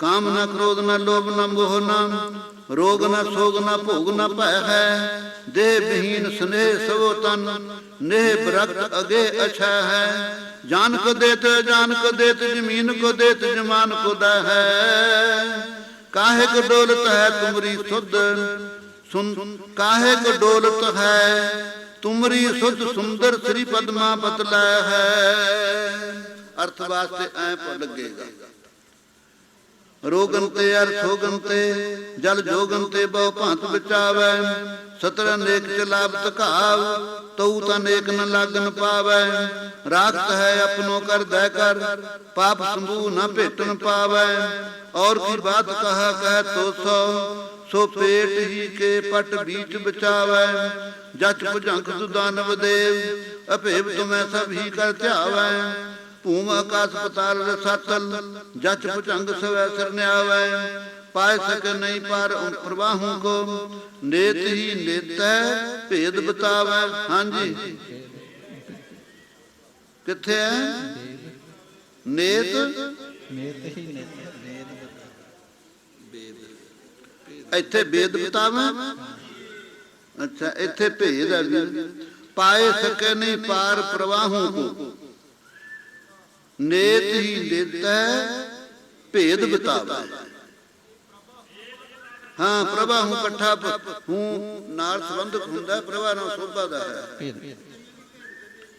ਕਾਮ ਨਾ ਕ੍ਰੋਧ ਨਾ ਲੋਭ ਨ ਮੋਹ ਨ ਰੋਗ ਨ ਸੋਗ ਨ ਭੋਗ ਨ ਭੈ ਹੈ। ਦੇਹ ਬਹੀਨ ਸਨੇਹ ਸਵੋ ਤਨ, ਨੇਹ ਬਰਕਤ ਅਗੇ ਅਛਾ ਹੈ। ਜਾਨ ਕੋ ਦੇਤ ਜਾਨ ਕੋ ਦੇਤ, ਜ਼ਮੀਨ ਕੋ ਦੇਤ, ਜਮਾਨ ਕੋ ਦਾ ਹੈ। ਕਾਹੇ ਕੋ ਡੋਲਤ ਹੈ ਤੁਮਰੀ ਸੁਧ ਸੁਨ ਕਾਹੇ ਕੋ ਡੋਲਤ ਹੈ ਤੁਮਰੀ ਸੁਧ, ਸੁੰਦਰ ਸ੍ਰੀ ਪਦਮਾ ਪਤਲਾ ਹੈ। ਅਰਥ ਵਾਸਤੇ ਐ ਪਰ ਲੱਗੇਗਾ। ਰੋਗਨ ਅਰ ਸੋਗਨ ਜਲ ਜੋਗਨ ਬਹੁ ਭਾਂਤ ਬਚਾਵੈ। ਸਤਰ ਅਨੇਕ ਚ ਲਾਭ ਤਕਾਵ ਤਉ ਤਾਂ ਨੇਕ ਨ ਲਾਗਨ ਪਾਵੈ। ਰਾਖਤ ਹੈ ਆਪਣੋ ਕਰ ਦੈ ਕਰ, ਪਾਪ ਸੰਭੂ ਨ ਭੇਟਨ ਪਾਵੈ। ਔਰ ਕੀ ਬਾਤ ਕਹਾ ਕਹਿ ਤੋ ਸੋ ਸੋ ਪੇਟ ਹੀ ਕੇ ਪਟ ਬੀਚ ਬਚਾਵੈ। ਜਚ ਭੁਜੰਗ ਸੁਦਾਨਵ ਦੇਵ ਅਭੇਵ ਤੁਮੈ ਸਭ ਹੀ ਕਰ ਧਿਆਵੈ। ਭੂਮ ਆਕਾਸ ਪਤਾਲ ਰਸਾਤਲ ਜਚ ਭੁਜੰਗ ਸਵੈ ਸਰਨਿਆਵੈ ਪਾਇ ਸਕ ਨਹੀਂ ਪਰ ਪ੍ਰਵਾਹੂ ਕੋ ਨੇਤ ਹੀ ਨੇਤੈ ਭੇਦ ਬਤਾਵੈ। ਹਾਂਜੀ। ਕਿੱਥੇ ਹੈ ਨੇਤ? ਨੇਤ ਹੀ ਨੇਤ ਇੱਥੇ ਭੇਦ ਬਤਾਵੈ? ਅੱਛਾ ਇੱਥੇ ਭੇਦ ਹੈ ਵੀ ਪਾਏ ਸਕੇ ਨਹੀਂ ਪਾਰ ਪ੍ਰਵਾਹੂ ਕੋ। ਨੇਤ ਹੀ ਨੇਤੈ ਭੇਦ ਬਤਾਵੈ। ਹਾਂ ਪ੍ਰਭਾ ਹੂੰ ਇਕੱਠਾ ਹੂੰ ਨਾਲ ਸੰਬੰਧਕ ਹੁੰਦਾ ਪ੍ਰਭਾ ਨਾਲ ਸੋਭਾ ਦਾ ਹੈ।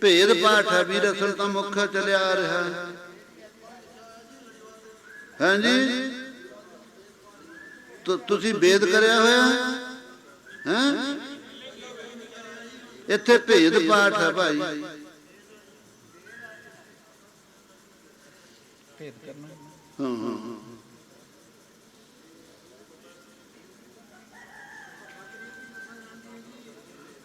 ਭੇਦ। ਪਾਠ ਹੈ ਵੀਰ ਅਸਲ ਤਾਂ ਮੁੱਖ ਚੱਲਿਆ ਰਿਹਾ। ਹੈ ਹਾਂਜੀ ਤੁਸੀਂ ਭੇਦ ਕਰਿਆ ਹੋਇਆ? ਹੈ ਹੈਂ? ਇੱਥੇ ਭੇਦ ਪਾਠ ਹੈ ਭਾਈ। ਭੇਦ ਕਰਨਾ। ਹਾਂ ਹਾਂ ਹਾਂ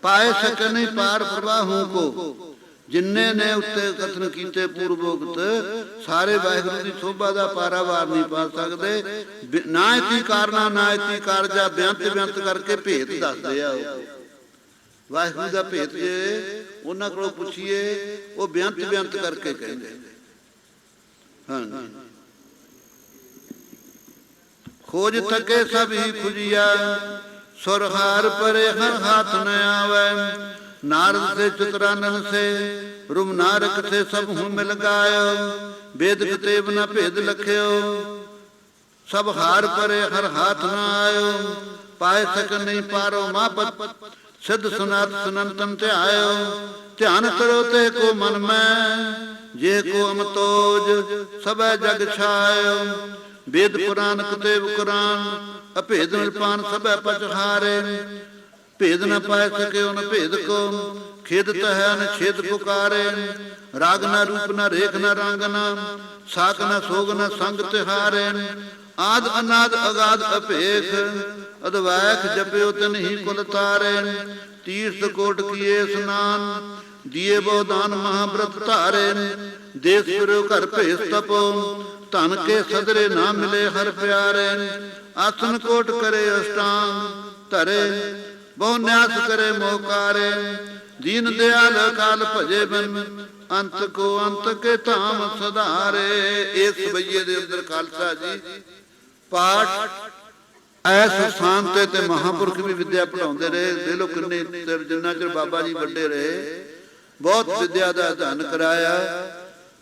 ਪਾਏ ਸਕਨੇ ਪਾਰ ਪ੍ਰਵਾਹੂ ਕੋ। ਜਿਨਨੇ ਨੇ ਉੱਤੇ ਕਥਨ ਕੀਤੇ ਪੂਰਵੋਕਤ ਸਾਰੇ ਵਾਹਿਗੁਰੂ ਦੀ ਸੋਭਾ ਦਾ ਪਾਰਾਵਾਰ ਨਹੀਂ ਪਾ ਸਕਦੇ। ਨਾ ਇਤੀ ਕਾਰਨਾ, ਨਾ ਇਤੀ ਕਾਰਜਾ, ਬਿਆੰਤ ਬਿਆੰਤ ਕਰਕੇ ਭੇਦ ਦੱਸਦੇ ਆ ਉਹ। ਵਾਹਿਗੁਰੂ ਦਾ ਭੇਦ ਜੇ, ਉਹਨਾਂ ਕੋਲੋਂ ਪੁੱਛੀਏ, ਉਹ ਬਿਆੰਤ ਬਿਆੰਤ ਕਰਕੇ ਕਹਿੰਦੇ ਹਾਂ ਖੋਜ ਥਕੇ ਸਭ ਹੀ ਖੁਜੀਆ, ਸੁਰਹਾਰ ਪਰੇ ਹਰ ਹਾਥ ਨ ਆਵੈ। ਨਾਰਦ ਸੇ ਚਤਰਾਨਨ ਸੇ ਰੁਮ ਨਾਰਕ ਸੇ ਸਭ ਹੁ ਮਿਲ ਗਾਇਓ ਵੇਦ ਕਿਤੇਬ ਨ ਭੇਦ ਲਖਿਓ। ਸਭ ਹਾਰ ਪਰੇ ਹਰ ਹਾਥ ਨ ਆਇਓ। ਪਾਏ ਸਕ ਨਹੀਂ ਪਾਰੋ ਮਾਪਤ, ਸਿੱਧ ਸੁਨਾਤ ਸੁਨੰਤਨ ਧਿਆਇਓ। ਧਿਆਨ ਕਰੋ ਤੇ ਕੋ ਮਨ ਮੈਂ। ਜੇ ਕੋ ਅਮਤੋਜ, ਸਭੈ ਜਗ ਛਾਇਓ। ਵੇਦ ਪੁਰਾਨ ਕਤੇਬ ਕੁਰਾਨ, ਅਭੇਦ ਨਿਰਪਾਨ ਸਭੈ ਪਚਹਾਰੇ ਭੇਦ ਨ ਪਾਇ ਸਕੇ ਉਹਨ ਭੇਦ ਕੋ ਖੇਦਤ ਹੈ ਨ ਛੇਦ ਪੁਕਾਰੇ। ਰਾਗ ਨ ਰੂਪ ਨ ਰੇਖ ਨ ਰੰਗ ਨ ਸਾਕ ਨ ਸੋਗ ਨ ਸੰਗ ਤਿਹਾਰੇ। ਆਦ ਅਨਾਦ ਅਗਾਦ ਅਭੇਖ, ਅਦਵੈਖ ਜਪਿਓ ਤਨ ਕੁਲ ਤਾਰੇ। ਤੀਰਥ ਕੋਟ ਕੀਏ ਇਸਨਾਨ ਦੀਏ ਬੋਦਾਨ ਮਹਾਬ੍ਰਤ ਧਾਰੇ ਦੇਸ ਗੁਰੂ ਘਰ ਭੇਸ ਤਪੋ, ਧਨ ਕੇ ਸਦਰੇ ਨਾ ਮਿਲੇ ਹਰ ਪਿਆਰੇ ਆਸਨ ਕੋਟ ਕਰੇ ਅਸ਼ਟਾਂਗ ਧਰੇ, ਬਹੁ ਨਿਆਸ ਕਰੇ ਮੋਕਾਰੇ ਦੀਨ ਦਿਆਲ ਕਾਲ ਭਜੇ ਬਨ, ਅੰਤ ਕੋ ਅੰਤ ਕੇ ਧਾਮ ਸਧਾਰੇ। ਇਸ ਬਈਏ ਦੇ ਅੰਦਰ ਖਾਲਸਾ ਜੀ, ਪਾਠ ਐਸ ਸਥਾਨ ਤੇ ਤੇ ਮਹਾਪੁਰਖ ਵੀ ਵਿਦਿਆ ਪੜਾਉਂਦੇ ਰਹੇ, ਦੇ ਲੋ ਕਿੰਨੇ ਜਿੰਨਾ ਚਿਰ ਬਾਬਾ ਜੀ ਵੱਡੇ ਰਹੇ ਬਹੁਤ ਵਿਦਿਆ ਦਾ ਅਧਿਐਨ ਕਰਾਇਆ।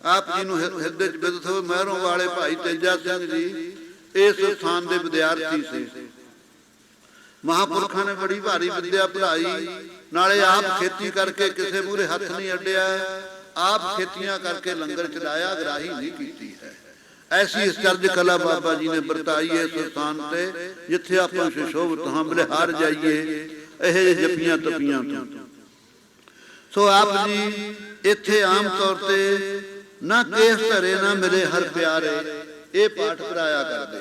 ਆਪ ਜੀ ਨੂੰ ਹਿਰਦੇ ਚ ਬਿਦਤ ਮਹਿਰੋਂ ਵਾਲੇ ਭਾਈ ਤੇਜਾ ਸਿੰਘ ਜੀ, ਇਸ ਸਥਾਨ ਦੇ ਵਿਦਿਆਰਥੀ ਸੀ। ਮਹਾਪੁਰਖਾਂ ਨੇ ਬੜੀ ਭਾਰੀ ਵਿਦਿਆ ਪੜ੍ਹਾਈ। ਨਾਲੇ ਆਪ ਖੇਤੀ ਕਰਕੇ ਕਿਸੇ ਮੂਰੇ ਹੱਥ ਨਹੀਂ ਅੱਡਿਆ। ਆਪ ਖੇਤੀਆਂ ਕਰਕੇ ਲੰਗਰ ਚਲਾਇਆ ਗਰਾਹੀ ਨਹੀਂ ਕੀਤੀ ਹੈ। ਐਸੀ ਅਚਰਜ ਕਲਾ ਬਾਬਾ ਜੀ ਨੇ ਵਰਤਾਈ ਇਸ ਸਥਾਨ ਤੇ, ਜਿੱਥੇ ਆਪਾਂ ਸੁਸ਼ੋਭਤ ਹਾਂ, ਬਲਿਹਾਰ ਜਾਈਏ, ਇਹ ਜਪੀਆਂ ਜੱਪੀਆਂ ਤਪੀਆਂ ਤੋਂ। ਸੋ ਆਪ ਜੀ, ਇੱਥੇ ਆਮ ਤੌਰ ਤੇ ਨਾ ਕੇਸ ਧਰੇ, ਨਾ ਮੇਰੇ ਹਰ ਪਿਆਰੇ, ਇਹ ਪਾਠ ਕਰਾਇਆ ਕਰਦੇ।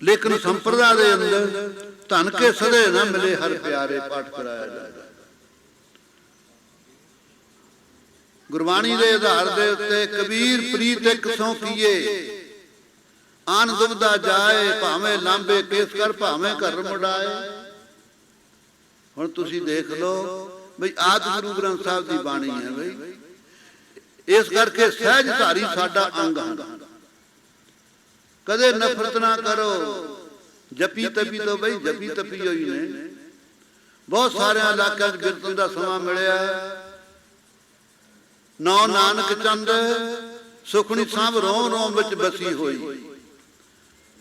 ਲੇਕਿਨ ਸੰਪਰਦਾ ਦੇ ਅੰਦਰ ਧਨ ਕੇ ਸਦੇ ਨਾ ਮਿਲੇ ਹਰ ਪਿਆਰੇ ਪਾਠ ਕਰਾਇਆ ਜਾਂਦਾ। ਗੁਰਬਾਣੀ ਦੇ ਆਧਾਰ ਦੇ ਉੱਤੇ ਕਬੀਰ ਪ੍ਰੀਤ ਇੱਕ ਸੌ ਕੀਏ। ਆਨ ਦੁਬਦਾ ਜਾਏ, ਭਾਵੇਂ ਲਾਂਬੇ ਕੇਸ ਕਰ, ਭਾਵੇਂ ਘਰ ਮੁੜਾਏ ਹੁਣ ਤੁਸੀਂ ਦੇਖ ਲਓ ਬਈ ਆਦ ਗੁਰੂ ਗ੍ਰੰਥ ਸਾਹਿਬ ਦੀ ਬਾਣੀ ਹੈ ਬਈ। ਇਸ ਕਰਕੇ ਸਹਿਜ ਧਾਰੀ ਸਾਡਾ ਅੰਗ ਹਨ ਕਦੇ ਨਫ਼ਰਤ ਨਾ ਕਰੋ। ਜਪੀ ਤਪੀ ਤੋਂ ਬਈ ਜਪੀ ਤਪੀ ਹੋਈ ਨੇ। ਬਹੁਤ ਸਾਰਿਆਂ ਇਲਾਕਿਆਂ 'ਚ ਬਿਰਤਨ ਦਾ ਸਮਾਂ ਮਿਲਿਆ। ਨੌ ਨਾਨਕ ਚੰਦ ਸੁਖਣੀ ਸਾਹਿਬ ਰੋਮ ਰੋਮ ਵਿੱਚ ਬਸੀ ਹੋਈ।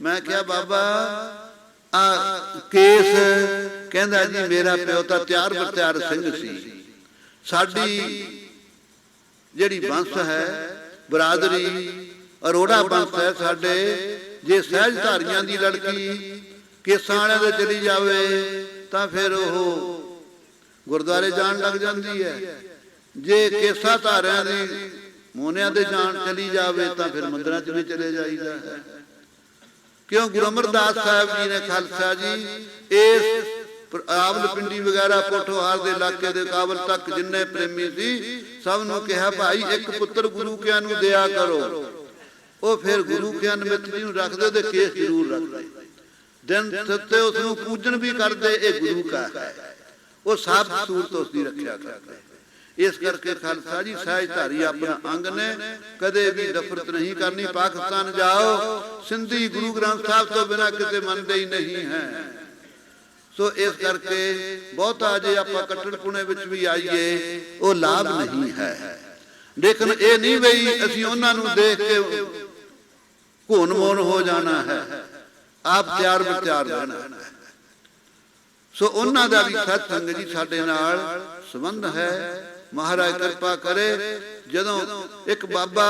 ਮੈਂ ਕਿਹਾ, ਬਾਬਾ ਆ ਕੇਸ ਕਹਿੰਦਾ ਜੀ, ਮੇਰਾ ਪਿਓ ਤਾਂ ਤਿਆਰ ਬਰਤਿਆਰ ਸਿੰਘ ਸੀ। ਸਾਡੀ ਜਿਹੜੀ ਬੰਸ ਹੈ, ਬਰਾਦਰੀ, ਅਰੋੜਾ ਬੰਸ ਹੈ ਸਾਡੇ, ਜੇ ਸਹਿਜਧਾਰੀਆਂ ਦੀ ਲੜਕੀ ਕੇਸਾਂ ਵਾਲਿਆਂ ਦੇ ਚਲੀ ਜਾਵੇ, ਤਾਂ ਫਿਰ ਉਹ ਗੁਰਦੁਆਰੇ ਜਾਣ ਲੱਗ ਜਾਂਦੀ ਹੈ। ਜੇ ਕੇਸਾ ਧਾਰਿਆਂ ਦੀ ਮੋਨਿਆਂ ਦੇ ਜਾਣ ਚਲੀ ਜਾਵੇ, ਤਾਂ ਫਿਰ ਮੰਦਰਾਂ 'ਚ ਵੀ ਚਲੇ ਜਾਈਦਾ ਹੈ। ਕਿਉਂ ਗੁਰੂ ਅਮਰਦਾਸ ਸਾਹਿਬ ਜੀ ਨੇ ਖਾਲਸਾ ਜੀ, ਇਸ ਆਵਲ ਪਿੰਡੀ ਵਗੈਰਾ ਪੋਠੋਹਾਰ ਦੇ ਇਲਾਕੇ ਦੇ ਕਾਬਲ ਤੱਕ ਜਿੰਨੇ ਪ੍ਰੇਮੀ ਸੀ, ਸਭ ਨੂੰ ਕਿਹਾ, ਭਾਈ, ਇੱਕ ਪੁੱਤਰ ਗੁਰੂ ਕਿਆਂ ਨੂੰ ਦਿਆ ਕਰੋ। ਉਹ ਫਿਰ ਗੁਰੂ ਕਿਆਂ ਮਿੱਤਰੀ ਨੂੰ ਰੱਖਦੇ ਤੇ ਕੇਸ ਜ਼ਰੂਰ ਰੱਖਦੇ। ਦਿਨ ਸੱਤੇ ਉਸ ਨੂੰ ਪੂਜਨ ਵੀ ਕਰਦੇ, ਇਹ ਗੁਰੂ ਕਾ ਹੈ। ਉਹ ਸਾਫ਼ ਸੂਰਤ ਉਸ ਦੀ ਰੱਖਿਆ ਕਰਦੇ ਇਸ ਕਰਕੇ ਖਾਲਸਾ ਜੀ ਸਹਿਜਧਾਰੀ ਆਪਣਾ ਅੰਗ ਨੇ। ਕਦੇ ਵੀ ਨਫ਼ਰਤ ਨਹੀਂ ਕਰਨੀ, ਪਾਕਿਸਤਾਨ ਜਾਓ। ਸਿੰਧੀ ਗੁਰੂ ਗ੍ਰੰਥ ਸਾਹਿਬ ਤੋਂ ਬਿਨਾ ਕਿਤੇ ਮੰਨਦੇ ਹੀ ਨਹੀਂ ਹੈ। ਸੋ ਇਸ ਕਰਕੇ ਬਹੁਤਾ ਜੇ ਆਪਾਂ ਕੱਟੜਪੁਣੇ ਵਿੱਚ ਵੀ ਆਈਏ, ਉਹ ਲਾਭ ਨਹੀਂ ਹੈ। ਲੇਕਿਨ ਇਹ ਨਹੀਂ ਬਈ ਅਸੀਂ ਉਹਨਾਂ ਨੂੰ ਦੇਖ ਕੇ ਘੋਨ ਮੋਨ ਹੋ ਜਾਣਾ ਹੈ। ਆਪ ਤਿਆਰ ਵਿਚਾਰ ਰਹਿਣਾ ਸੋ ਉਹਨਾਂ ਦਾ ਵੀ ਸਤ ਸੰਗ ਜੀ ਸਾਡੇ ਨਾਲ ਸੰਬੰਧ ਹੈ। ਮਹਾਰਾਜ ਕਿਰਪਾ ਕਰੇ। ਜਦੋਂ ਇੱਕ ਬਾਬਾ,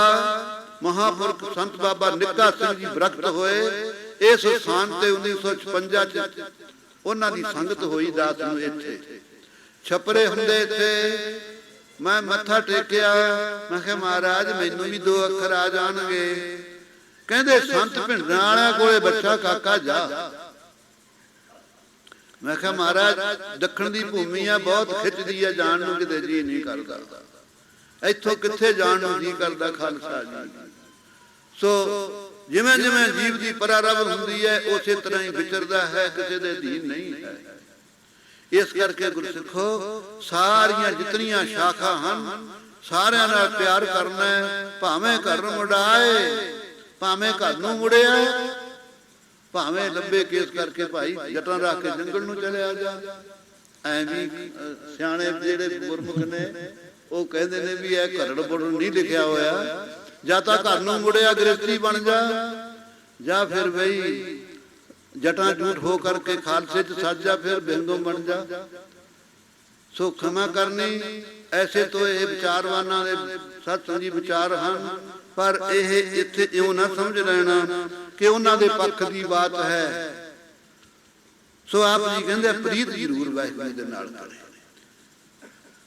ਮਹਾਪੁਰਖ ਸੰਤ ਬਾਬਾ ਨਿੱਕਾ ਸਿੰਘ ਜੀ ਬਰਕਤ ਹੋਏ, ਇਸ ਸਥਾਨ ਤੇ 1956 ਚ ਉਹਨਾਂ ਦੀ ਸੰਗਤ ਹੋਈ ਦਾਸ ਨੂੰ ਇੱਥੇ। ਛਪਰੇ ਹੁੰਦੇ ਇੱਥੇ। ਮੈਂ ਮੱਥਾ ਟੇਕਿਆ। ਮੈਂ ਕਿਹਾ, ਮਹਾਰਾਜ, ਮੈਨੂੰ ਵੀ ਦੋ ਅੱਖਰ ਆ ਜਾਣਗੇ। ਕਹਿੰਦੇ, ਸੰਤ ਭਿੰਡਰਾਂ ਵਾਲਿਆਂ ਕੋਲੇ ਬੱਚਾ ਕਾਕਾ ਜਾ। ਮੈਂ ਕਿਹਾ, ਮਹਾਰਾਜ, ਦੱਖਣ ਦੀ ਭੂਮੀ ਆ, ਬਹੁਤ ਖਿੱਚਦੀ ਆ, ਜਾਣ ਨੂੰ ਕਿਤੇ ਜੀ ਨਹੀਂ ਕਰਦਾ। ਇੱਥੋਂ ਕਿੱਥੇ ਜਾਣ ਨੂੰ ਜੀ ਕਰਦਾ ਖਾਲਸਾ ਜੀ? ਸੋ ਜਿਵੇਂ ਜਿਵੇਂ ਜੀਵ ਦੀ ਪਰਾਰਬ ਹੁੰਦੀ ਹੈ, ਉਸੇ ਤਰ੍ਹਾਂ ਹੀ ਵਿਚਰਦਾ ਹੈ, ਕਿਸੇ ਦੇ ਅਧੀਨ ਨਹੀਂ ਹੈ। ਇਸ ਕਰਕੇ ਗੁਰਸਿੱਖੋ, ਸਾਰੀਆਂ ਜਿਤਨੀਆਂ ਸ਼ਾਖਾ ਹਨ, ਸਾਰਿਆਂ ਨਾਲ ਪਿਆਰ ਕਰਨਾ ਭਾਵੇਂ ਘਰ ਨੂੰ ਮੁੜਾਏ, ਭਾਵੇਂ ਘਰ ਨੂੰ ਮੁੜਿਆ ਭਾਵੇਂ ਲੰਬੇ ਕੇਸ ਕਰਕੇ ਭਾਈ ਜਟਾਂ ਰੱਖ ਕੇ ਜੰਗਲ ਨੂੰ ਚਲਿਆ ਜਾ। ਐ ਵੀ ਅ, ਸਿਆਣੇ ਜਿਹੜੇ ਗੁਰਮੁਖ ਨੇ ਉਹ ਕਹਿੰਦੇ ਨੇ ਵੀ ਇਹ ਘਰੜ ਬੁੜ ਨਹੀਂ ਲਿਖਿਆ ਹੋਇਆ। ਜਾਂ ਤਾਂ ਘਰ ਨੂੰ ਮੁੜਿਆ ਗ੍ਰਸਤੀ ਬਣ ਜਾ ਜਾਂ। ਫਿਰ ਬਈ ਜਟਾਂ ਝੂਠ ਹੋ ਕਰਕੇ ਖਾਲਸੇ ਚ ਸੱਜ ਜਾ ਫਿਰ ਬਿੰਦੋ ਬਣ ਜਾ। ਸੋ ਖਮਾ ਕਰਨੀ ਐਸੇ ਤੋਂ ਇਹ ਵਿਚਾਰਵਾਨਾਂ ਦੇ ਸਤਸੰਗ ਜੀ ਵਿਚਾਰ ਹਨ। ਪਰ ਇਹ ਇੱਥੇ ਇਉਂ ਨਾ ਸਮਝ ਲੈਣਾ ਕਿ ਉਹਨਾਂ ਦੇ ਪੱਖ ਦੀ ਬਾਤ ਹੈ। ਸੋ ਆਪ ਜੀ ਕਹਿੰਦੇ ਪ੍ਰੀਤ ਜ਼ਰੂਰ ਵਾਹਿਗੁਰੂ ਦੇ ਨਾਲ ਕਰੇ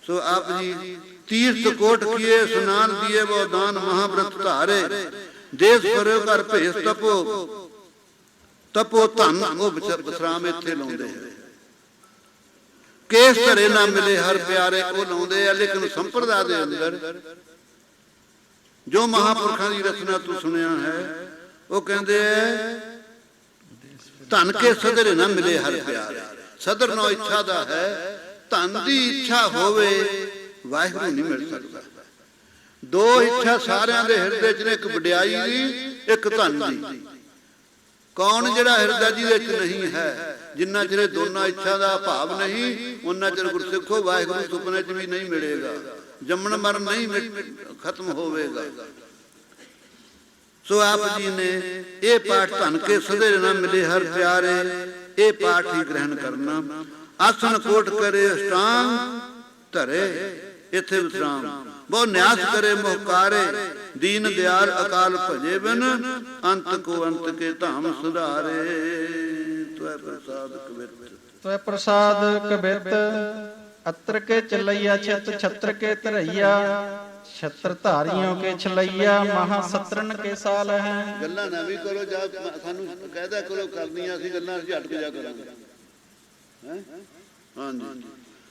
ਸੋ ਆਪ ਜੀ, ਤੀਰਥ ਕੋਟ ਕੀਏ, ਸੁਨਾਨ ਦੀਏ ਬੋ ਦਾਨ ਮਹਾਬ੍ਰਤ ਧਾਰੇ। ਦੇਸ ਪਰਿਓ ਕਰ ਭੇਸ ਤਪੋ। ਤਪੋ ਧਨ ਉਹ ਵਿਚ- ਇੱਥੇ ਲਾਉਂਦੇ ਹੈ। ਕੇਸ ਧਰੇ ਨਾ ਮਿਲੇ, ਹਰ ਪਿਆਰੇ ਉਹ ਲਾਉਂਦੇ ਆ, ਲੇਕਿਨ ਸੰਪਰਦਾ ਦੇ ਅੰਦਰ ਜੋ ਮਹਾਪੁਰਖਾਂ ਦੀ ਰਚਨਾ ਤੂੰ ਸੁਣਿਆ ਹੈ, ਉਹ ਕਹਿੰਦੇ ਐ, ਧਨ ਕੇ ਸਦਰ ਨਾ ਮਿਲੇ ਹਰ ਪਿਆਰੇ। ਸਦਰ ਨੋ ਇੱਛਾ ਦਾ ਹੈ, ਧਨ ਦੀ ਇੱਛਾ ਹੋਵੇ, ਵਾਹਿਗੁਰੂ ਨਹੀਂ ਮਿਲ ਸਕਦਾ। ਦੋ ਇੱਛਾ ਸਾਰਿਆਂ ਦੇ ਹਿਰਦੇ 'ਚ ਨੇ, ਇੱਕ ਵਡਿਆਈ ਦੀ ਇੱਕ ਧਨ ਦੀ। ਕੌਣ ਜਿਹੜਾ ਹਿਰਦਾ ਜੀ ਵਿੱਚ ਨਹੀਂ ਹੈ, ਜਿੰਨਾ ਚਿਰ ਦੋਨਾਂ ਇੱਛਾ ਦਾ ਭਾਵ ਨਹੀਂ ਉਹਨਾਂ ਚਿਰ ਗੁਰਸਿੱਖੋ ਵਾਹਿਗੁਰੂ ਸੁਪਨੇ 'ਚ ਵੀ ਨਹੀਂ ਮਿਲੇਗਾ। ਜੰਮਣ ਮਰਨ ਨਹੀਂ ਖਤਮ ਹੋਵੇਗਾ। ਸੋ ਆਪ ਜੀ ਨੇ ਇਹ ਪਾਠ ਧਨ ਕੇ ਸਦੇ ਨਾ ਮਿਲੇ ਹਰ ਪਿਆਰੇ, ਇਹ ਪਾਠ ਹੀ ਗ੍ਰਹਿਣ ਕਰਨਾ। ਆਸਨ ਕੋਟ ਕਰੇ ਅਸ਼ਟਾਂਗ ਧਰੇ, ਇੱਥੇ ਵਿਸਰਾਮ। ਬਹੁ ਨਿਆਸ ਕਰੇ ਮੁਹਕਾਰੇ ਦੀਨ ਦਿਆਲ ਅਕਾਲ ਭਜੇ ਬਿਨ, ਅੰਤ ਕੋ ਅੰਤ ਕੇ ਧਾਮ ਸੁਧਾਰੇ। ਤੁਐ ਪ੍ਰਸਾਦ ਕਵਿਤ ਤੈ ਪ੍ਰਸਾਦ ਕਬਿਤ ਅਤਰ ਕੇ ਚਲਈਆ ਛਤ ਛਤਰ ਕੇ ਧਰਈਆ। ਛਤਰ ਧਾਰੀਆਂ ਕੇ ਛਲਈਆ ਮਹਾ ਸਤਰਨ ਕੇ ਸਾਲ ਹੈ। ਗੱਲਾਂ ਨਾ ਵੀ ਕਰੋ ਜਾ ਸਾਨੂੰ ਕਹਿਦਾ ਕਰੋ ਕਰਨੀਆਂ ਅਸੀਂ ਗੱਲਾਂ ਅਸੀਂ ਹਟ ਕੇ ਜਾ ਕਰਾਂਗੇ। ਹੈ? ਹਾਂਜੀ।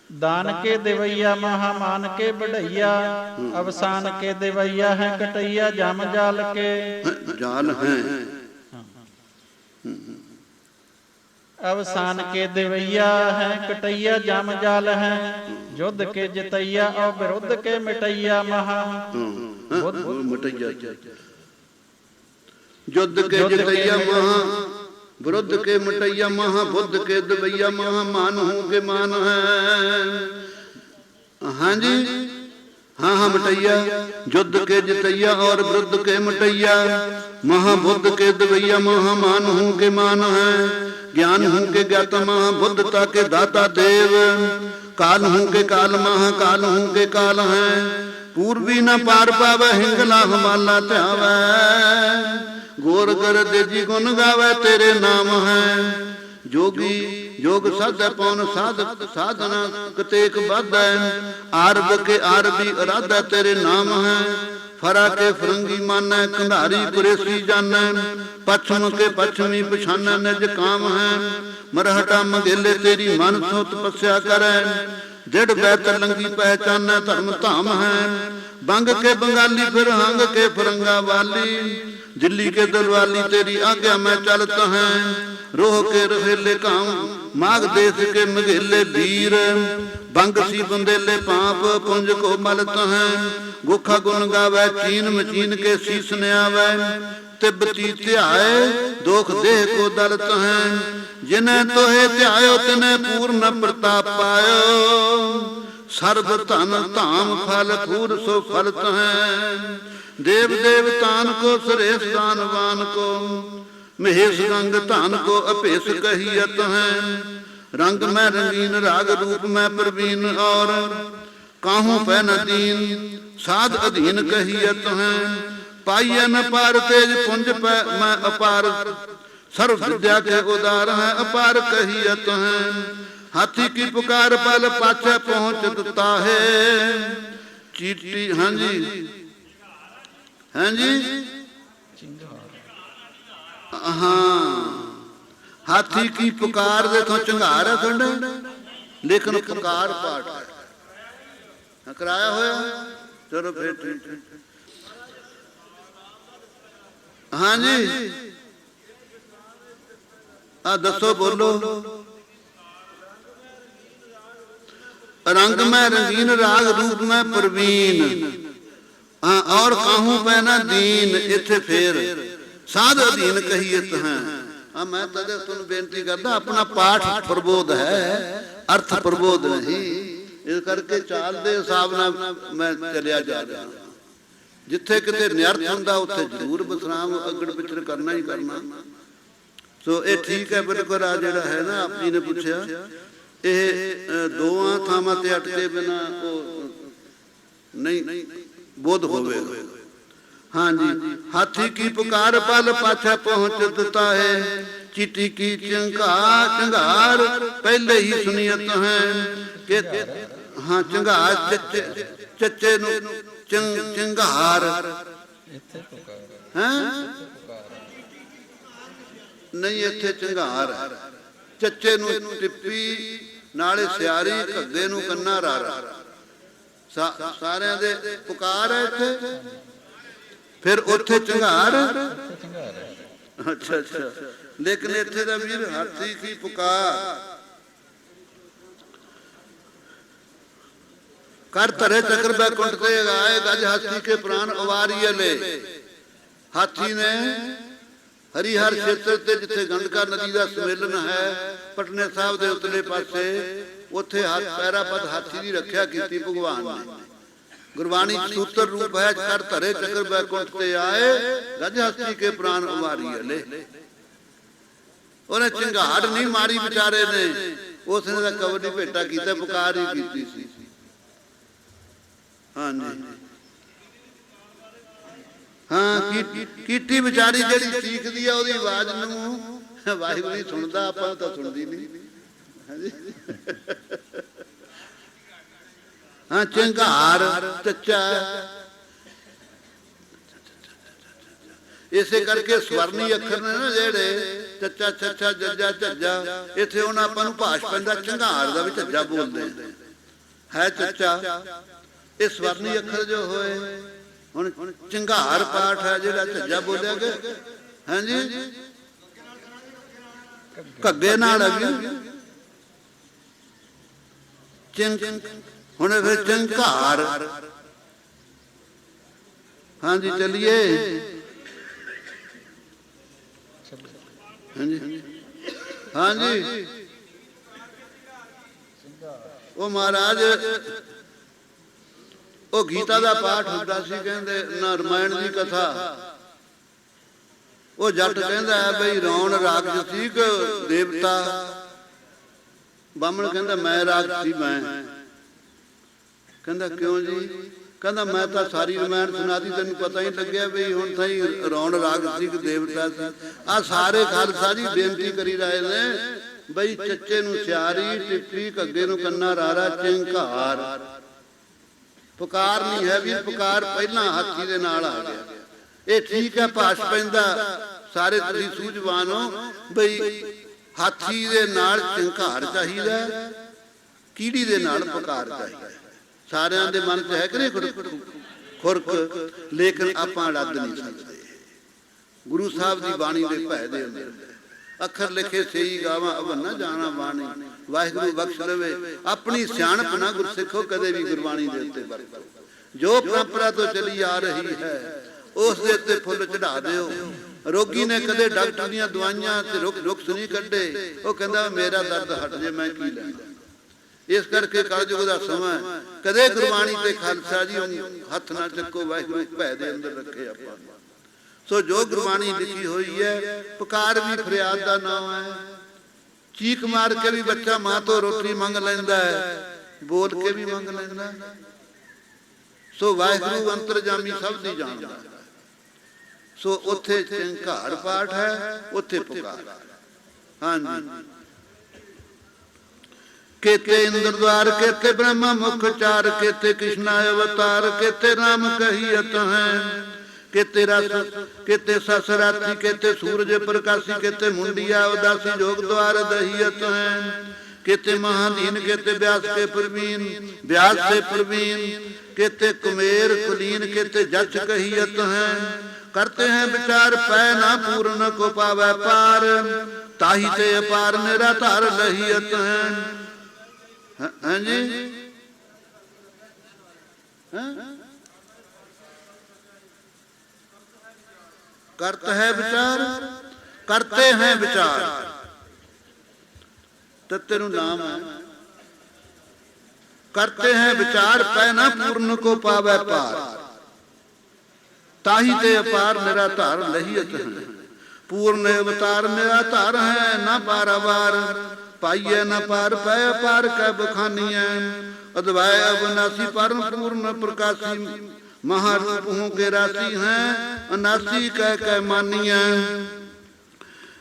ਦਾਨ ਕੇ ਦੇਵਈਆ ਮਹਾ ਮਾਨ ਕੇ ਬੜਈਆ ਅਵਸਾਨ ਕੇ ਦੇਵਈਆ ਹੈ ਕਟਈਆ ਜਮ ਜਾਲ ਕੇ। ਜਾਲ ਹੈ। ਅਵਸਾਨ ਕੇ ਦੇਵਈਆ ਹੈ ਕਟਈਆ ਜਮ ਜਾਲ ਹੈ ਯੁੱਧ ਕੇ ਜਿਤਈਆ ਔ ਵਿਰੁੱਧ ਕੇ ਮਿਟਈਆ ਮਹਾ ਮਟਈਆ ਜੁੱਧ ਕੇ ਜਿਤਈਆ ਮਹਾ ਵਿਰੁੱਧ ਕੇ ਮਟਈਆ ਮਹਾ ਬੁੱਧ ਕੇ ਦਵਈਆ ਮਹਾ ਮਾਨ ਹੂੰ ਕੇ ਮਾਨ ਹੈ ਹਾਂਜੀ ਹਾਂ ਹਾਂ ਮਟਈਆ ਜੁੱਧ ਕੇ ਜਿਤਈਆ ਔਰ ਵਿਰੁੱਧ ਕੇ ਮਟਈਆ ਮਹਾ ਬੁੱਧ ਕੇ ਦਵਈਆ ਮਹਾ ਮਾਨ ਹੂੰ ਕੇ ਮਾਨ ਹੈ ਗਿਆਨ ਹੂੰ ਕੇ ਗਿਆਤਾ ਮਹਾ ਬੁੱਧਤਾ ਕੇ ਦਾਤਾ ਦੇਵ। ਕਾਲ ਹੂੰ ਕੇ ਕਾਲ ਮਹਾ, ਕਾਲ ਹੂੰ ਕੇ ਕਾਲ ਹੈ। ਪੂਰਬੀ ਨ ਪਾਰ ਪਾਵੈ, ਹਿੰਗਲਾ ਹਮਾਲਾ ਧਿਆਵੈ। ਗੋਰ ਕਰ ਦੇਜੀ ਗੁਣ ਗਾਵੇ, ਤੇਰੇ ਨਾਮ ਹੈ। ਜੋਗੀ, ਜੋਗ ਸਾਧੈ ਪਉਨ ਸਾਧਕ, ਸਾਧਨਾ ਕਤੇਕ ਬਾਧੈ ਆਰਬ ਕੇ ਆਰਬੀ ਅਰਾਧਾ, ਤੇਰੇ ਨਾਮ ਹੈ। ਫਰਾ ਕੇ ਫਰੰਗੀ ਮਾਨੈ ਕੰਧਾਰੀ ਕੁਰੇਸੀ ਜਾਣੈ ਪਛਮ ਕੇ ਪਛਮੀ ਪਛਾਨੈ ਨਿਜ ਕਾਮ ਹੈ। ਮਰਹਟਾ ਮਗੇਲੇ ਤੇਰੀ ਮਨ ਸੋ ਤਪੱਸਿਆ ਕਰੈ। ਜੜ ਬੈਤ ਲੰਗੀ ਪਹਿਚਾਨੈ ਧਰਮ ਧਾਮ ਹੈ। ਬੰਗ ਕੇ ਬੰਗਾਲੀ ਫਿਰ ਹੰਗ ਕੇ ਫਰੰਗਾ ਵਾਲੀ। ਦਿੱਲੀ ਕੇ ਦਲਵਾਲੀ ਤੇਰੀ ਆਗਿਆ ਮੈਂ ਚਲਤ ਹੈ। ਰੋਹ ਕੇ ਰਫੇਲੇ ਕਾਮ ਮਾਗ ਦੇਸ ਕੇ ਮਗੇਲੇ ਵੀਰ, ਬੰਗ ਸੀ ਬੰਦੇਲੇ ਪਾਪ, ਪੁੰਜ ਕੋ ਮਲਤ ਹੈ ਗੋਖਾ ਗੁਣ ਗਾਵੇ, ਚੀਨ ਮਚੀਨ ਕੇ ਸੀਸ ਨਿਆਵੇ। ਤਿਬਤੀ ਧਿਆਏ, ਦੁਖ ਦੇਹ ਕੋ ਦਲਤ ਹੈ ਜਿਨੇ ਤੋਹੇ ਧਿਆਇਓ, ਤਿਨੇ ਪੂਰਨ ਪ੍ਰਤਾਪ ਪਾਇਓ। ਸਰਬ ਧਨ ਧਾਮ ਫਲ ਫੂਰ ਸੋ ਫਲਤ ਹੈ ਦੇਵ ਦੇਵ ਤਾਨ ਕੋ ਸ੍ਰੇਸ਼ਟ ਦਾਨਵਾਨ ਕੋ। ਮਹੇਸ਼ ਗੰਗ ਧਨ ਕੋ ਅਭੇਸ ਕਹੀਅਤ ਹੈ ਰੰਗ ਮੈਂ ਰੰਗੀਨ ਰਾਗ ਰੂਪ ਮੈਂ ਪ੍ਰਵੀਨ ਔਰ ਕਾਹੂ ਪੈ ਨਦੀਨ ਸਾਧ ਅਧੀਨ ਕਹੀਅਤ ਹੈ ਪਾਈਐ ਨ ਪਾਰ ਤੇਜ ਪੁੰਜ ਪੈ ਮੈਂ ਅਪਾਰ ਸਰਵ ਵਿਦਿਆ ਕੇ ਉਦਾਰ ਹੈ ਅਪਾਰ ਕਹੀਅਤ ਹੈ ਹਾਥੀ ਕੀ ਪੁਕਾਰ ਪਲ ਪਾਛੈ ਪਹੁੰਚ ਦਿੱਤਾ ਹੈ ਚੀਟੀ ਹਾਂਜੀ ਹਾਂਜੀ ਹਾਂ। ਹਾਥੀ ਕੀ ਪੁਕਾਰ ਦੇਖੋ ਚੰਗਾਰ ਹੈ ਲੇਕਿਨ ਪੁਕਾਰ ਪਾਠ ਹੈ। ਕਰਾਇਆ ਹੋਇਆ? ਚਲੋ ਫਿਰ ਠੀਕ ਹਾਂਜੀ ਆ ਦੱਸੋ, ਬੋਲੋ। ਰੰਗ ਮੈਂ ਰੰਗੀਨ, ਰਾਗ ਰੂਪ ਮੈਂ ਪ੍ਰਵੀਨ। ਹਾਂ, ਔਰ ਕਾਹੂ ਪੈ ਨਾ ਦੀਨ, ਇੱਥੇ ਫੇਰ। ਸਾਧ ਅਧੀਨ ਕਹੀਤ ਹੈ। ਆ ਮੈਂ ਤਦੇ ਤੁਹਾਨੂੰ ਬੇਨਤੀ ਕਰਦਾ ਆਪਣਾ ਪਾਠ ਪ੍ਰਬੋਧ ਹੈ ਅਰਥ ਪ੍ਰਬੋਧ ਨਹੀਂ। ਇਸ ਕਰਕੇ ਚਾਲ ਦੇ ਹਿਸਾਬ ਨਾਲ ਮੈਂ ਚੱਲਿਆ ਜਾ ਰਿਹਾ। ਜਿੱਥੇ ਕਿਤੇ ਨਿਰਥ ਹੁੰਦਾ ਉੱਥੇ ਜ਼ਰੂਰ ਵਿਸਰਾਮ ਅਗੜ ਪਿਛੜ ਕਰਨਾ ਹੀ ਕਰਨਾ। ਸੋ ਇਹ ਠੀਕ ਹੈ ਬਿਲਕੁਲ ਆ ਜਿਹੜਾ ਹੈ ਨਾ ਆਪ ਜੀ ਨੇ ਪੁੱਛਿਆ। ਇਹ ਦੋਆਂ ਥਾਵਾਂ ਤੇ ਅਟਕੇ ਬਿਨਾ ਉਹ ਨਹੀਂ ਬੋਧ ਹੋਵੇਗਾ। ਹਾਂਜੀ, ਹਾਥੀ ਕੀ ਪੁਕਾਰ ਪਲ ਪਾਛਾ ਪਹੁੰਚ ਦਿੱਤਾ ਹੈ। ਚੀਟੀ ਕੀ ਚੰਗਾ ਚੰਗਾਰ ਪਹਿਲੇ ਹੀ ਸੁਨੀਅਤ ਹੈ। ਕਿ ਹਾਂ ਚੰਗਾਰ ਚੱਚੇ ਨੂੰ ਚੰ- ਚੰਗਾਰ। ਹੈ? ਨਹੀਂ, ਇੱਥੇ ਚੰਗਾਰ ਹੈ। ਚੱਚੇ ਨੂੰ ਟਿੱਪੀ, ਨਾਲੇ ਸਿਆਰੀ ਘੱਗੇ ਨੂੰ ਕੰਨਾ ਰਾਰਾ। ਸਾਰਿਆਂ ਦੇ ਪੁਕਾਰ ਹੈ ਇੱਥੇ? ਫਿਰ ਉੱਥੇ ਚੰਗਾਰ ਅੱਛਾ ਅੱਛਾ। ਲੇਕਿਨ ਇੱਥੇ ਦਾ ਵੀਰ ਹਾਥੀ ਕੀ ਪੁਕਾਰ? ਕਰ ਧਰੇ ਚੱਕਰ ਬੈਕੁੰਠ ਤੇ ਗਾਏ ਗਜ ਹਾਥੀ ਕੇ ਪ੍ਰਾਨ ਅਵਾਰੀਏ ਲੈ ਹਾਥੀ ਨੇ ਹਰੀਹਰ ਖੇਤਰ ਤੇ ਜਿੱਥੇ ਗੰਡਕਾ ਨਦੀ ਦਾ ਸੰਮੇਲਨ ਹੈ ਪਟਨੇ ਸਾਹਿਬ ਦੇ ਉਤਲੇ ਪਾਸੇ ਉੱਥੇ ਹੱਥ ਪੈਰਾ ਪਦ ਹਾਥੀ ਦੀ ਰੱਖਿਆ ਕੀਤੀ ਭਗਵਾਨ ਨੇ। ਗੁਰਬਾਣੀ ਸੂਤਰ ਰੂਪ ਹੈ ਕਰ ਧਰੇ ਚੱਕਰ ਬੈਕੁੰਠ ਤੇ ਆਏ, ਗਜ ਹਾਥੀ ਕੇ ਪ੍ਰਾਨ ਉਵਾਰੀਏ ਲੈ ਉਹਨੇ ਚਿੰਗਾੜ ਨਹੀਂ ਮਾਰੀ ਵਿਚਾਰੇ ਨੇ ਉਸਨੇ ਤਾਂ ਕਬਰ ਦੀ ਭੇਟਾ ਕੀਤਾ, ਪੁਕਾਰ ਹੀ ਕੀਤੀ ਸੀ। ਹਾਂਜੀ। ਹਾਂ, ਕੀ- ਕੀਟੀ ਵਿਚਾਰੀ ਜਿਹੜੀ ਚੀਖਦੀ ਆ, ਉਹਦੀ ਆਵਾਜ਼ ਨੂੰ ਵਾਹਿਗੁਰੂ ਨਹੀਂ ਸੁਣਦਾ, ਆਪਾਂ ਤਾਂ ਸੁਣਦੀ ਨਹੀਂ ਹਾਂਜੀ। ਹਾਂ ਚੰਗਾਰ ਚੱਚਾ। ਇਸੇ ਕਰਕੇ ਸਵਰਨੀ ਅੱਖਰ ਨੇ ਨਾ ਜਿਹੜੇ ਚੱਚਾ ਛੱਛਾ ਜੱਜਾ, ਝੱਜਾ, ਇੱਥੇ ਉਹਨਾਂ ਆਪਾਂ ਨੂੰ ਭਾਸ਼ ਪੈਂਦਾ ਚੰਗਾਰ ਦਾ ਵੀ ਝੱਜਾ ਬੋਲਦੇ ਹੈ ਚੱਚਾ। ਇਹ ਸਵਰਨੀ ਅੱਖਰ ਜੋ ਹੋਏ, ਹੁਣ ਚੰਗਾਰ ਪਾਠ ਹੈ ਜਿਹੜਾ ਝੱਜਾ ਬੋਲਿਆ ਗਿਆ। ਹਾਂਜੀ? ਘੱਗੇ ਨਾਲ ਹੈ ਚਿੰਗ ਹੁਣ ਫਿਰ ਚੰਗਾਰ ਹਾਂਜੀ ਚੱਲੀਏ। ਹਾਂਜੀ। ਹਾਂਜੀ। ਉਹ ਮਹਾਰਾਜ ਉਹ ਗੀਤਾ ਦਾ ਪਾਠ ਹੁੰਦਾ ਸੀ ਕਹਿੰਦੇ ਨਾ ਰਮਾਇਣ ਦੀ ਕਥਾ। ਉਹ ਜੱਟ ਕਹਿੰਦਾ ਹੈ ਬਈ ਰੌਣ ਰਾਖਸ਼ ਸੀ ਕਿ ਦੇਵਤਾ। ਬਾਹਮਣ ਕਹਿੰਦਾ ਮੈਂ ਰਾਖਸ਼ ਸੀ ਮੈਂ। ਕਹਿੰਦਾ ਕਿਉਂ ਜੀ? ਕਹਿੰਦਾ ਮੈਂ ਤਾਂ ਸਾਰੀ ਰਮਾਇਣ ਸੁਣਾਦੀ ਤੈਨੂੰ ਪਤਾ ਹੀ ਲੱਗਿਆ ਵੀ ਹੁਣ ਤਾਈ ਰੌਣ ਰਾਗ ਸੀ ਦੇਵਤਾ ਸੀ। ਆ ਸਾਰੇ ਖਾਲਸਾ ਜੀ ਬੇਨਤੀ ਕਰੀ ਰਹੇ ਨੇ, ਬਈ ਚੱਚੇ ਨੂੰ ਸਿਆਰੀ, ਟਿੱਪੀ, ਘੱਗੇ ਨੂੰ ਕੰਨਾ ਰਾਰਾ ਚਿੰਕਾਰ ਪੁਕਾਰ ਨਹੀਂ ਹੈ ਵੀ ਪੁਕਾਰ ਪਹਿਲਾਂ ਹਾਥੀ ਦੇ ਨਾਲ ਆ ਗਿਆ। ਇਹ ਠੀਕ ਹੈ, ਭਾਸ਼ ਪੈਂਦਾ। ਸਾਰੇ ਤੁਸੀਂ ਸੂਝਵਾਨ ਹੋ, ਬਈ ਹਾਥੀ ਦੇ ਨਾਲ ਚਿੰਕਾਰ ਚਾਹੀਦਾ, ਕੀੜੀ ਦੇ ਨਾਲ ਪੁਕਾਰ ਚਾਹੀਦਾ। ਸਾਰਿਆਂ ਦੇ ਮਨ 'ਚ ਹੈ ਕਿ ਨਹੀਂ ਖੁਰਕ, ਲੇਕਿਨ ਆਪਾਂ ਲੱਦ ਨਹੀਂ ਸਕਦੇ ਗੁਰੂ ਸਾਹਿਬ ਦੀ ਬਾਣੀ ਦੇ ਭੈ ਦੇ ਅੰਦਰ ਅੱਖਰ ਲਿਖੇ ਸਹੀ ਗਾਵਾਂ, ਅਵੰਨਾ ਜਾਣਾ ਬਾਣੀ, ਵਾਹਿਗੁਰੂ ਬਖਸ਼ ਲਵੇ, ਆਪਣੀ ਸਿਆਣਪ ਨਾ ਗੁਰਸਿੱਖੋ ਕਦੇ ਵੀ ਗੁਰਬਾਣੀ ਦੇ ਉੱਤੇ ਵਰਤੋ। ਜੋ ਪਰੰਪਰਾ ਤੋਂ ਚਲੀ ਆ ਰਹੀ ਹੈ, ਉਸ ਦੇ ਉੱਤੇ ਫੁੱਲ ਚੜਾ ਦਿਓ। ਰੋਗੀ ਨੇ ਕਦੇ ਡਾਕਟਰ ਦੀਆਂ ਦਵਾਈਆਂ ਤੇ ਰੁਕ ਰੁਕ ਨਹੀਂ ਕੱਢੇ, ਉਹ ਕਹਿੰਦਾ, ਮੇਰਾ ਦਰਦ ਹਟ ਜੇ, ਮੈਂ ਕੀ ਲੈਣਾ? ਇਸ ਕਰਕੇ ਕਲਯੁਗ ਦਾ ਸਮਾਂ ਹੈ। ਕਦੇ ਗੁਰਬਾਣੀ ਤੇ ਖਾਲਸਾ ਜੀ ਹੱਥ ਨਾ ਚੱਕੋ, ਵਾਹਿਗੁਰੂ ਭੈ ਦੇ ਅੰਦਰ ਰੱਖੇ ਆਪਾਂ ਸੋ ਜੋ ਗੁਰਬਾਣੀ ਲਿਖੀ ਹੋਈ ਹੈ, ਪੁਕਾਰ ਵੀ ਫਰਿਆਦ ਦਾ ਨਾਮ ਹੈ। ਚੀਕ ਮਾਰ ਕੇ ਵੀ ਬੱਚਾ ਮਾਂ ਤੋਂ ਰੋਟੀ ਮੰਗ ਲੈਂਦਾ ਹੈ ਬੋਲ ਕੇ ਵੀ ਮੰਗ ਲੈਂਦਾ ਸੋ ਵਾਹਿਗੁਰੂ ਅੰਤਰਜਾਮੀ ਸਭ ਦੀ ਜਾਣਦਾ। ਸੋ ਉੱਥੇ ਚੰਘਾੜ ਪਾਠ ਹੈ, ਉੱਥੇ ਪੁਕਾਰ। ਹਾਂਜੀ। ਕੇਤੇ ਇੰਦਰ ਦਵਾਰ, ਕੇਤੇ ਬ੍ਰਹਮ ਮੁਖ ਚਾਰ, ਕੇਤੇ ਕ੍ਰਿਸ਼ਨ ਅਵਤਾਰ, ਕੇਤੇ RAM ਕਹੀ ਅਤ ਹੈ ਕੇਤੇ ਰਸ, ਕੇਤੇ ਸਸ ਰਾਤੀ ਕੇਤੇ ਸੂਰਜ ਪ੍ਰਕਾਸ਼ੀ, ਕੇਤੇ ਮੁੰਡਿਆ ਉਦਾਸੀ ਜੋਗ ਦਵਾਰ ਦਹੀ ਅਤ ਹੈ ਕੇਤੇ ਮਹਾਦੀਨ, ਕੇਤੇ ਵਿਆਸ ਕੇ ਪ੍ਰਵੀਨ ਵਿਆਸ ਦੇ ਪ੍ਰਵੀਨ। ਕੇਤੇ ਕੁਮੇਰ ਕੁਲੀਨ, ਕੇਤੇ ਜੱਜ ਕਹੀ ਹੈ ਕਰਤੇ ਹੈ ਵਿਚਾਰ, ਪੈ ਨਾ ਪੂਰਨ ਕੋ ਪਾਵੈ ਪਾਰ। ਤਾਹੀ ਤੇ ਅਪਾਰ ਨਿਰਾਧਾਰ ਲਹੀਅਤ ਹੈ ਹਾਂਜੀ करत है विचार करते हैं विचार तो तेरू नाम है करते हैं विचार पैना पूर्ण को पावे पार ताही ते अपार मेरा धार लही पूर्ण अवतार मेरा धार है ना पारावार ਪਾਈਐ ਨਾ ਪਾਰ ਪੈ ਅਪਾਰ ਕੈ ਬਖਾਨੀਐ ਅਦਵਾਇ ਅਬਨਾਸੀ ਪਰਮ ਪੂਰਨ ਪ੍ਰਕਾਸ਼ੀ ਮਹਾਰੂਪ ਹੂੰ ਕੇ ਰਾਸੀ ਹੈ ਅਨਾਸੀ ਕਹਿ ਕੈ ਮਾਨੀਐ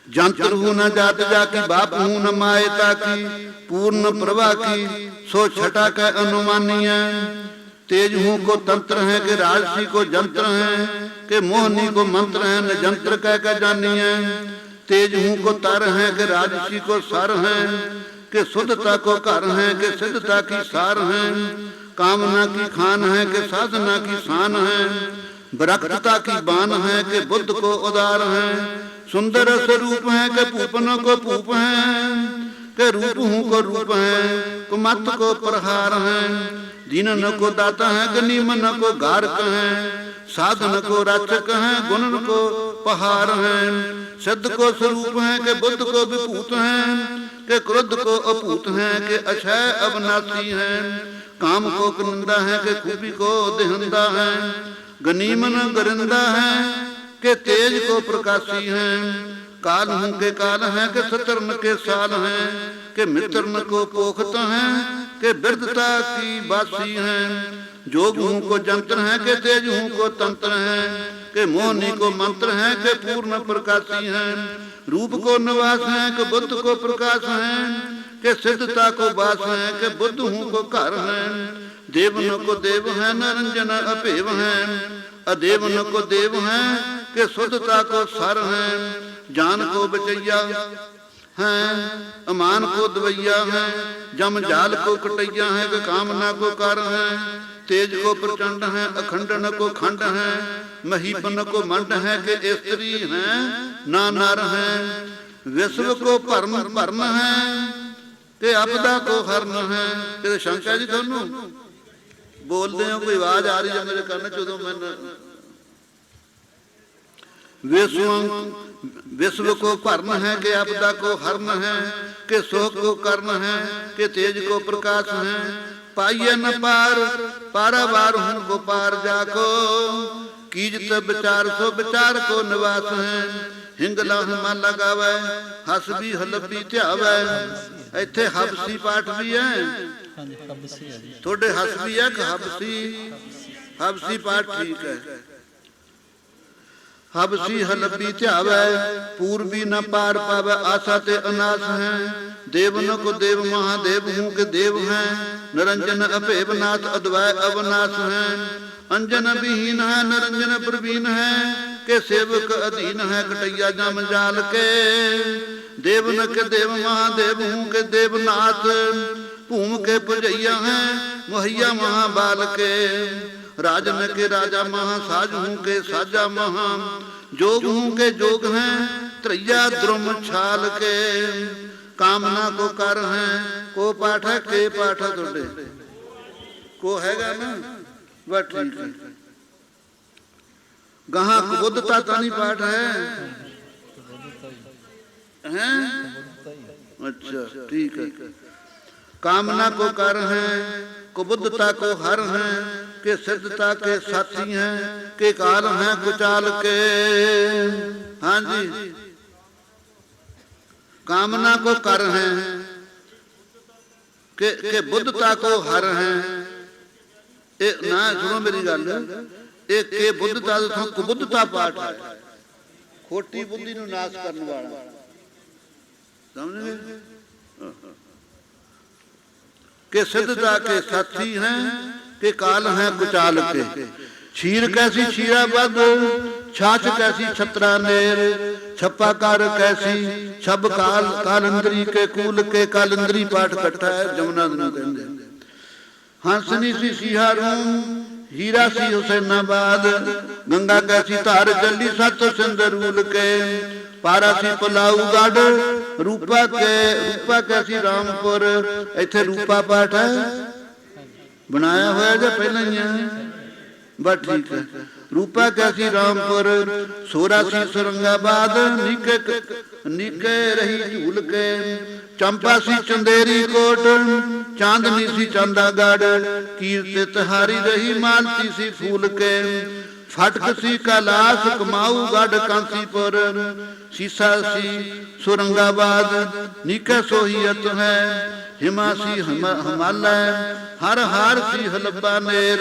ਜੰਤਰ ਹੂ ਨ ਜਾਤ ਜਾ ਕੀ ਬਾਪ ਹੂ ਨ ਮਾਏ ਤਾ ਕੀ ਪੂਰਨ ਪ੍ਰਭਾ ਕੀ ਸੋ ਛਟਾ ਕੈ ਅਨੁਮਾਨੀਐ तेज हूँ को तंत्र है कि राजसी को जंत्र है कि मोहनी को मंत्र है न जंत्र कह कर जानी है तेज हूँ को तर है कि राजसी को सर है, कि शुद्धता को कर है, कि सिद्धता की सार है, कामना की खान है, कि साधना की शान है, विरक्तता की बान है, कि बुद्ध को उदार है, सुंदर स्वरूप है, कि पूपन को पूप है, कि रूप हूँ को रूप है, कुमत को प्रहार है दीनन को दाता है गनीमन को गारक है, साधन को रचक है गुण को पहाड़ है, सिद्ध को स्वरूप है, कि बुद्ध को विभूत है, कि क्रोध को अपूत है, कि अक्षय अविनाशी है, काम को निंदा है, कि खूबी को देहंदा है गनीमन गरिंदा है, कि तेज को प्रकाशी है, काल हूँ के काल है, कि सतर्न के साल है, कि मित्रन को पोखत है कि बिरधता की बासी है। जोग हूँ को जंत्र है कि तेज हूँ को तंत्र है। कि मोहनी को मंत्र है कि पूर्ण प्रकाशी है। रूप को निवास है कि बुद्ध को प्रकाश है। कि सिद्धता को वास है कि बुद्ध हूँ को घर है। देवन को देव है, नरंजन अपेव है। अदेवन को देव है, कि शुद्धता को सर है। जान को बचैया है अमान को दवैया है जम जाल को कटैया है कि कामना को कर है तेज को प्रचंड है अखंडन को खंड है महीपन को मंड है कि स्त्री है ना नर है विश्व को भरम भरम है कि आपदा को हरण है कि शंका जी ਤੁਹਾਨੂੰ ਬੋਲਦੇ ਹੋ ਕੋਈ ਆਵਾਜ਼ ਆ ਰਹੀ ਹੈ ਮੇਰੇ ਕੰਨ ਚ ਉਦੋਂ ਮੈਂ ਵਿਸ਼ਵੰ विश्व को भरन है कि आपदा को हरन है कि सुख को करन है कि तेज को प्रकाश है पाइए न पार पारावार हूँ को पार जाको कीजत विचार सो विचार को निवास है ਹਿੰਗਲਾ ਹਮਾ ਲਗਾਵੇ ਹਸਬੀ ਹਲਬੀ ਧਿਆਵੇ ਇੱਥੇ ਹਬਸੀ ਪਾਠ ਵੀ ਹੈ ਹਾਂਜੀ ਕਬਸੀ ਹੈ ਜੀ ਤੁਹਾਡੇ ਹਸਬੀ ਹੈ ਕਿ ਹਬਸੀ ਹਬਸੀ ਪਾਠ ਠੀਕ ਹੈ ਹਬਸੀ ਹਲਬੀ ਧਿਆਵੇ, ਪੂਰਬੀ ਨ ਪਾਰ ਪਾਵੇ, ਆਸਾ ਤੇ ਅਨਾਸ ਹੈ। ਦੇਵਨ ਕੋ ਦੇਵ ਮਹਾਦੇਵ ਹੂੰ ਕੇ ਦੇਵ ਹੈ। ਨਿਰੰਜਨ ਅਭੇਵ ਨਾਥ ਅਦਵੈ ਅਵਨਾਸ਼ ਹੈ। ਅੰਜਨ ਵਿਹੀਨ ਹੈ, ਨਿਰੰਜਨ ਪ੍ਰਵੀਨ ਹੈ। ਕੇ ਸੇਵਕ ਅਧੀਨ ਹੈ, ਕਟਈਆ ਜਮ ਜਾਲ ਕੇ। ਦੇਵਨ ਕੇ ਦੇਵ ਮਹਾਦੇਵ ਹੂੰ ਕੇ ਦੇਵਨਾਥ ਭੂਮ ਕੇ ਪੁਜਈਆ ਹੈ, ਮੁਹਈਆ ਮਹਾਬਾਲ ਕੇ राज न के राजा महा साज हूँ के साजा महा, जोग हूँ के जोग हैं, त्रैया द्रुम छाल के। कामना को कर हैं, को पाठक के पाठक उड़े को हैगा ना? वह ठीक है। गहा बुद्धता तानी पाठ है। हैं? अच्छा ठीक है। कामना को कर हैं कुबुद्धता को हर हैं। के सिद्धता के साथी हैं के काल हैं कुचाल के हाँ जी कामना को कर हैं के के बुद्धता को हर हैं ਇਹ ਨਾ ਸੁਣੋ ਮੇਰੀ ਗੱਲ ਇਹ ਕੇ ਬੁੱਧਤਾ ਤੋਂ ਕੁਬੁੱਧਤਾ ਪਾਠ ਹੈ ਖੋਟੀ ਬੁੱਧੀ ਨੂੰ ਨਾਸ਼ ਕਰਨ ਵਾਲਾ ਸਮਝ ਗਏ के सिद्धता के साथी हैं के काल हैं कुचाल के छीर कैसी छीराबद छाछ कैसी छत्रा नेर छप्पा कार कैसी छब काल कालंदरी के कूल के कालंदरी पाठ इकट्ठा है जमुना ਨੂੰ ਕਹਿੰਦੇ ਹੰਸਨੀ ਸੀ ਸਿਹਾਰੂ ਹੀਰਾ ਸੀ ਹੁਸੈਨਾਬਾਦ ਗੰਗਾ ਕੈਸੀ ਧਾਰ ਚੱਲੀ ਸਤ ਸਿੰਦਰੂਲ ਕੇ ਪਾਰਾ ਸੀ ਪਲਾਊ ਗੜ ਰੂਪਾ ਕੇ ਰੂਪਾ ਕੈਸੀ ਰਾਮਪੁਰ ਇੱਥੇ ਰੂਪਾ ਪਾਠ ਹੈ ਬਣਾਇਆ ਹੋਇਆ ਜਾਂ ਪਹਿਲਾਂ ਹੀ ਹੈ ਬਸ ਠੀਕ ਹੈ ਰੂਪਾ ਕੈਸੀ ਰਾਮਪੁਰ। ਸੋਰਾ ਸੀ ਸੁਰੰਗਾਬਾਦ। ਨਿਕੇ ਨਿਕੇ ਰਹੀ ਝੂਲ ਕੇ ਚੰਪਾ ਸੀ ਚੰਦੇਰੀ ਕੋਟ। ਚਾਂਦਨੀ ਸੀ ਚੰਦਾਗੜ। ਕੀਰਤੇ ਤਹਾਰੀ ਰਹੀ ਮਾਲਤੀ ਸੀ ਫੂਲ ਕੇ ਫਟਕ ਸੀ ਕੈਲਾਸ ਕਮਾਊ ਗੜ ਕਾਂਸੀਪੁਰ। ਸੀਸਾ ਸੀ ਸੁਰੰਗਾਬਾਦ, ਨਿਕੇ ਸੋਹੀਅਤ ਹੈ ਹਿਮਾਸੀ ਹਮਾਲਾ ਹਰ ਹਾਰ ਸੀ ਹਲਬਾ ਨੇਰ।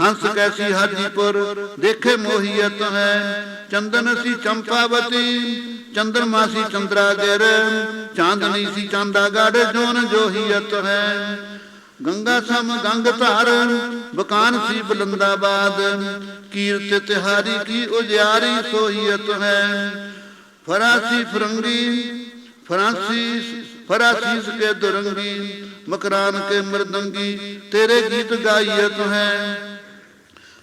ਹੰਸ ਕੈਸੀ ਹਾਜੀਪੁਰ, ਦੇਖੇ ਮੋਹੀਅਤ ਹੈ, ਚੰਦਨ ਸੀ ਚੰਪਾਵਤੀ, ਚੰਦਰਮਾ ਸੀ ਚੰਦਰਾਗਰ ਚਾਂਦਨੀ ਸੀ ਚਾਂਦਾਗੜ ਜੋਨ ਜੋਹੀਅਤ ਹੈ। ਗੰਗਾ ਸਮ ਗੰਗ ਧਾਰ ਬਕਾਨ ਸੀ ਬਲੰਦਾਬਾਦ ਕੀਰਤ ਤਿਹਾਰੀ ਕੀ ਉਜਿਆਰੀ ਸੋਹੀਅਤ ਹੈ ਫਰਾਸੀ ਫਰੰਗੀ ਫਰਾਂਸੀ ਫਰਾਸੀਸ ਕੇ ਦੁਰੰਗੀ ਮਕਰਾਨ ਕੇ ਮਰਦੰਗੀ ਤੇਰੇ ਗੀਤ ਗਾਈਤ ਹੈ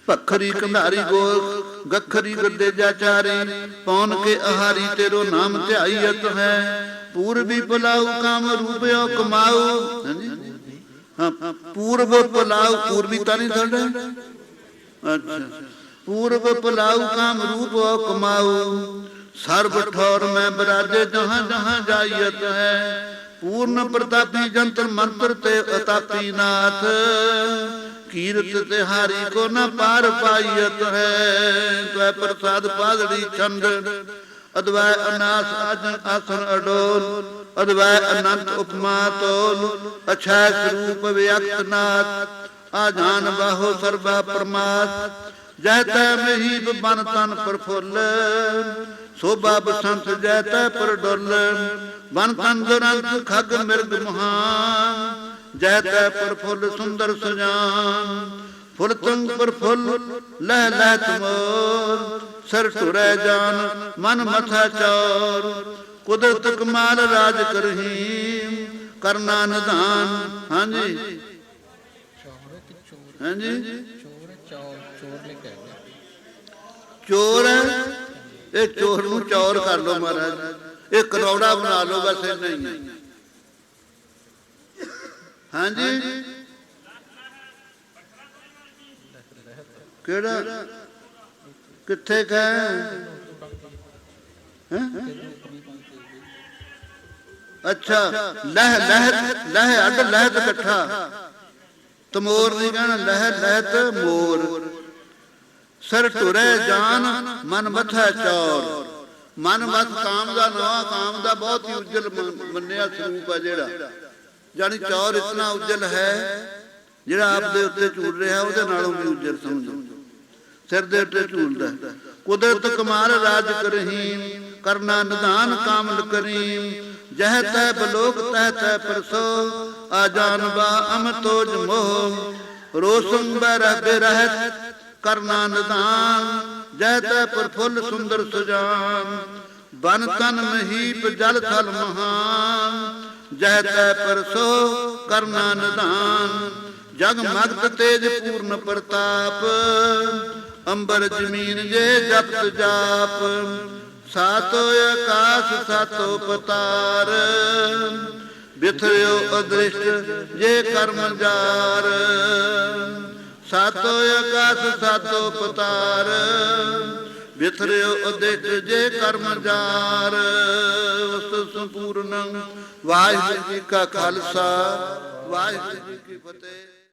ਪਖਰੀ ਕੰਧਾਰੀ ਗੋਲ ਗਖਰੀ ਗੱਦੇ ਜਾਚਾਰੇ ਪੌਨ ਕੇ ਆਹਾਰੀ ਤੇਰੋ ਨਾਮ ਧਿਆਈਤ ਹੈ ਪੂਰਬੀ ਪਲਾਉ ਕਾਮ ਰੂਪਿਓ ਕਮਾਉ ਹਾਂਜੀ ਹਾਂ, ਪੂਰਬ ਪਲਾਉ ਪੂਰਬੀ ਤਾਂ ਨਹੀਂ ਤੁਹਾਡਾ ਅੱਛਾ, ਪੂਰਬ ਪਲਾਉ ਕਾਮ ਰੂਪੋ ਕਮਾਉ ਸਰਬ ਠੌਰ ਮੈਂ ਬਰਾਜੇ, ਜਹਾਂ ਜਹਾਂ ਜਾਈਤ ਹੈ। ਪੂਰਨ ਪ੍ਰਤਾਪੀ ਜੰਤਰ ਮੰਤਰ ਤੇ ਅਤਾਪੀ ਨਾਥ। ਕੀਰਤ ਤੇ ਹਾਰੀ ਕੋ ਨ ਪਾਰ ਪਾਈਤ ਹੈ। ਤੈ ਪ੍ਰਸਾਦ ਪਾਦੜੀ ਛੰਦ। ਅਦਵੈ ਅਨਾਸ ਆਸਨ ਅਡੋਲ। ਅਦਵੈ ਅਨੰਤ ਉਪਮਾ ਤੋਲ, ਅਛੈ ਸਰੂਪ ਵਿਅਕਤ ਨਾਥ, ਆਜਾਨ ਬਾਹੋ ਸਰਬਾ ਪਰਮਾਤ ਜੈ ਤੈ ਮਹੀਬ ਬਨ ਤਨ ਪ੍ਰਫੁੱਲ, ਸੋਭਾ ਬਸੰਤ ਜੈ ਤੈ ਪਰਡੁੱਲ ਬਨ ਤਨ ਦੁਰੰਤ ਖਗ ਮਿਰਗ ਮਹਾਨ ਜੈ ਤੈ ਪ੍ਰਫੁੱਲ ਸੁੰਦਰ ਸਜਾਨ, ਫੁੱਲ ਤੰਗ ਪ੍ਰਫੁੱਲ ਲਹਿ ਲਹਿ ਤੁਮੋਰ, ਸਰ ਟੁਰੈ ਜਾਨ ਮਨ ਮਥਾ ਚੌਰ ਕੁਦਰਤ ਕਮਾਲ ਰਾਜ ਕਰਹੀ। ਕਰਨਾ ਨਿਧਾਨ ਹਾਂਜੀ। ਹਾਂਜੀ। ਚੋਰ ਇਹ ਚੋਰ ਨੂੰ ਚੌਰ ਕਰ ਲੋ ਮਹਾਰਾਜ। ਇਹ ਕਰੌੜਾ ਬਣਾ ਲੋ ਬਸ ਇੰਨਾ ਹੀ ਹਾਂਜੀ। ਕਿਹੜਾ? ਕਿੱਥੇ ਕਹੇ ਹੈਂ? ਅੱਛਾ, ਲਹਿ ਲਹਿ ਲਹਿ, ਅੱਡ ਲਹਿਤ ਇਕੱਠਾ। ਤਮੋਰ ਨਹੀਂ ਕਹਿਣਾ, ਲਹਿ, ਲਹਿਤ, ਮੋਰ। ਸਰ ਟੁਰੇ ਜਾਨ, ਮਨ ਮਥਾ ਚੌਰ। ਮਨ ਮਤ ਕਾਮ ਦਾ ਨਵਾਂ ਕਾਮ ਦਾ ਬਹੁਤ ਹੀ ਉਜਲ ਮੰਨਿਆ ਸਰੂਪ ਹੈ ਜਿਹੜਾ। ਜਾਨੀ ਚੌਰ ਇਤਨਾ ਉਜਲ ਹੈ, ਜਿਹੜਾ ਆਪ ਦੇ ਉੱਤੇ ਝੂਲ ਰਿਹਾ, ਉਹਦੇ ਨਾਲੋਂ ਵੀ ਉਜਲ ਸਮਝੋ। ਸਿਰ ਦੇ ਉੱਤੇ ਝੂਲਦਾ ਕੁਦਰਤ ਕਮਾਲ ਰਾਜ ਕਰਹੀਮ, ਕਰਨਾ ਨਿਧਾਨ ਕਾਮਲ ਕਰੀਮ ਜਹ ਤੈ ਬਲੋਕ ਤਹ ਤੈ ਪਰਸੋ ਆ ਜਾਨਵਾ ਅਮ ਤੋਜ ਮੋਹ। ਰੋਸੰ ਬਰਹ ਬਿਰਹਤ ਕਰਨਾ ਨਿਧਾਨ ਜਹ ਤੈ ਪ੍ਰਫੁੱਲ ਸੁੰਦਰ ਸੁਜਾਨ। ਬਨ ਤਨ ਮਹੀਪ ਜਲ ਥਲ ਮਹਾਨ। ਜਹ ਤੈ ਪਰਸੋ ਕਰਨਾ ਨਿਧਾਨ ਜਗ ਮਗਤ ਤੇਜ ਪੂਰਨ ਪ੍ਰਤਾਪ। ਅੰਬਰ ਜ਼ਮੀਨ ਜੇ ਜਪਤ ਜਾਪ। ਸਾਤੋ ਆਕਾਸ਼, ਸਾਤੋ ਪਤਾਰ ਬਿਥਰਿਓ ਅਦ੍ਰਿਸ਼ਟ, ਜੇ ਕਰਮ ਜਾਰ ਸਾਤੋ ਆਕਾਸ਼, ਸਾਤੋ ਪਤਾਰ ਬਿਥਰਿਓ ਅਦ੍ਰਿਸ਼ਟ, ਜੇ ਕਰਮ ਜਾਰ ਉਸ ਸੰਪੂਰਨ ਵਾਹਿਗੁਰੂ ਜੀ ਕਾ ਖਾਲਸਾ, ਵਾਹਿਗੁਰੂ ਜੀ ਕੀ ਫਤਿਹ।